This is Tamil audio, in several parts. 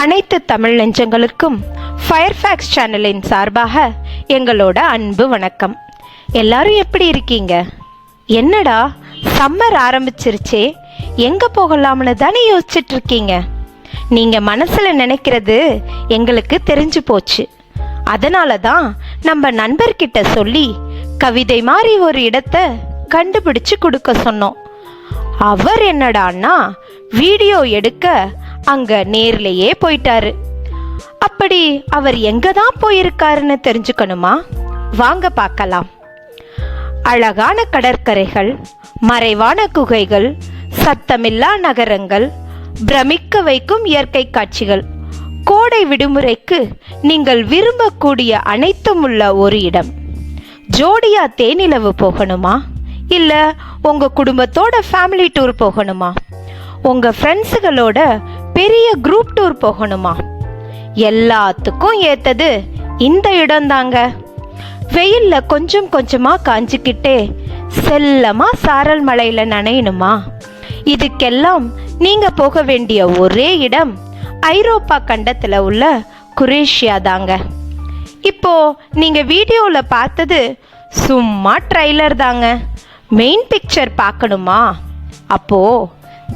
அனைத்து தமிழ் நெஞ்சங்களுக்கும் ஃபயர்ஃபேக்ஸ் சேனலின் சார்பாக எங்களோட அன்பு வணக்கம். எல்லாரும் எப்படி இருக்கீங்க? என்னடா சம்மர் ஆரம்பிச்சிருச்சே. எங்கே போகலாம்னு தானே யோசிச்சுட்டு இருக்கீங்க நீங்கள் மனசில் நினைக்கிறது எங்களுக்கு தெரிஞ்சு போச்சு. அதனால தான் நம்ம நண்பர்கிட்ட சொல்லி கவிதை மாதிரி ஒரு இடத்த கண்டுபிடிச்சு கொடுக்க சொன்னோம். அவர் என்னடான்னா வீடியோ எடுக்க அங்க நேர்லயே போயிட்டாரு. அப்படி அவர் எங்க தான் போயிருக்காருன்னு தெரிஞ்சுக்கணுமா? வாங்க பார்க்கலாம். அழகான கடற்கரைகள் மறைவான குகைகள் சத்தமில்லா நகரங்கள் பிரமிக்க வைக்கும் இயற்கை காட்சிகள். கோடை விடுமுறைக்கு நீங்கள் விரும்பக்கூடிய அனைத்தும் உள்ள ஒரு இடம். ஜோடியா தேனிலவு போகணுமா? இல்ல உங்க குடும்பத்தோட ஃபேமிலி டூர் போகணுமா? உங்க ஃப்ரெண்ட்ஸுகளோட பெரிய குரூப் டூர் போகணுமா? எல்லாத்துக்கும் ஏத்தது இந்த இடம்தாங்க. வெயில்ல கொஞ்சம் கொஞ்சமா காஞ்சிக்கிட்டே செல்லமா சாரல் மலையில நனையணுமா? இதுக்கெல்லாம் நீங்க போக வேண்டிய ஒரே இடம் ஐரோப்பா கண்டத்துல உள்ள குரேஷியா தாங்க இப்போ நீங்க வீடியோல பார்த்தது சும்மா ட்ரைலர் தாங்க. மெயின் பிக்சர் பார்க்கணுமா? அப்போ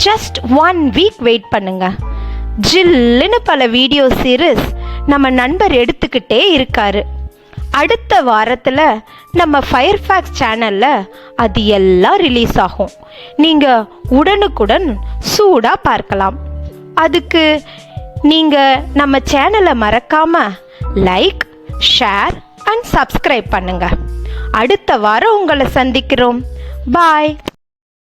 ஜஸ்ட் ஒன் வீக் வெயிட் பண்ணுங்க. ஜில்லுன்னு பல வீடியோ சீரிஸ் நம்ம நண்பர் எடுத்துக்கிட்டே இருக்காரு. அடுத்த வாரத்தில் நம்ம ஃபயர்ஃபேக்ஸ் சேனலில் அது எல்லாம் ரிலீஸ் ஆகும். நீங்கள் உடனுக்குடன் சூடாக பார்க்கலாம். அதுக்கு நீங்கள் நம்ம சேனலை மறக்காமல் லைக் ஷேர் அண்ட் சப்ஸ்கிரைப் பண்ணுங்கள் அடுத்த வாரம் உங்களை சந்திக்கிறோம். பாய்